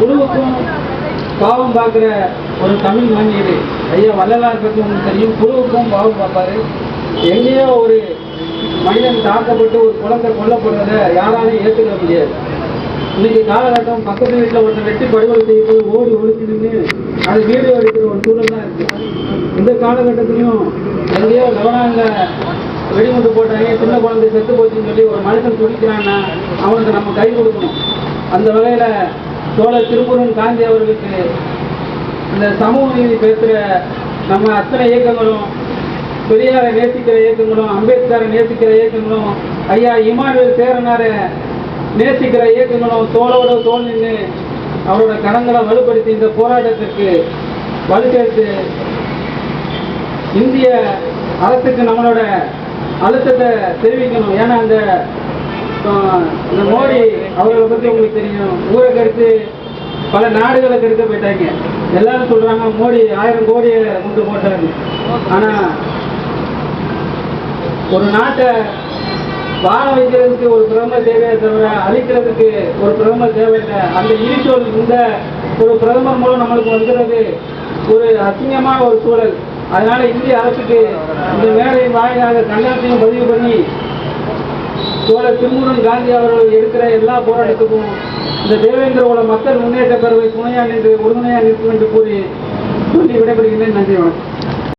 குழுவுக்கும் பாவம் பார்க்குற ஒரு தமிழ் மண் இது. ஐயா வள்ளலார் பற்றி உங்களுக்கு தெரியும். குழுவுக்கும் பாவம் பார்ப்பாரு. எங்கேயோ ஒரு மனிதன் தாக்கப்பட்டு ஒரு குழந்தை கொல்லப்படுறத யாராலையும் ஏற்றுக்க முடியாது. இன்னைக்கு காலகட்டம் பக்கத்து வீட்டில் ஒருத்தர் வெட்டி படுகொலை செய்யும்போது ஓடி ஒழிச்சுன்னு அதை வீடியோ எடுக்கிற ஒரு சூழல் தான் இருக்கு. இந்த காலகட்டத்திலையும் எங்கேயோ லெபனான்ல வெடிமுட்டு போட்டாங்க சின்ன குழந்தை செத்து போச்சுன்னு சொல்லி ஒரு மனுஷன் துடிக்கிறான்னா அவனுக்கு நம்ம கை கொடுக்கணும். அந்த வகையில் தோழர் திருப்பூரன் காந்தி அவர்களுக்கு இந்த சமூக நீதி பேசுகிற நம்ம அத்தனை இயக்கங்களும் பெரியாரை நேசிக்கிற இயக்கங்களும் அம்பேத்கரை நேசிக்கிற இயக்கங்களும் ஐயா இமானுவேல் சேரனாரை நேசிக்கிற இயக்கங்களும் தோளோட தோல் நின்று அவரோட கடன்களை வலுப்படுத்தி இந்த போராட்டத்திற்கு வலுச்சேர்த்து இந்திய அரசுக்கு நம்மளோட அழுத்தத்தை தெரிவிக்கணும். ஏன்னா அந்த இந்த மோடி அவர்களை பற்றி உங்களுக்கு தெரியும். ஊரை கருத்து பல நாடுகளை கெடுக்க போயிட்டாங்க. எல்லாரும் சொல்றாங்க மோடி ஆயிரம் கோடியை கொண்டு போட்டாரு. ஆனா ஒரு நாட்டை வாழ வைக்கிறதுக்கு ஒரு பிரதமர் தேவையே தவிர அழிக்கிறதுக்கு ஒரு பிரதமர் தேவையில்லை அந்த இருச்சொல் இந்த ஒரு பிரதமர் மூலம் நம்மளுக்கு வந்துடுறது ஒரு அசிங்கமான ஒரு சூழல். அதனால இந்திய அரசுக்கு இந்த மேடையின் வாயிலாக கண்டனத்தையும் பதிவு பண்ணி தோழர் திருமுருகன் காந்தி அவர்கள் எடுக்கிற எல்லா போராட்டத்துக்கும் இந்த தேவேந்திர மக்கள் முன்னேற்ற பேரவை துணையா நின்று உறுதுணையா நிற்கும் என்று கூறி சொல்லி விடைபெறுகின்றேன் நன்றி வணக்கம்.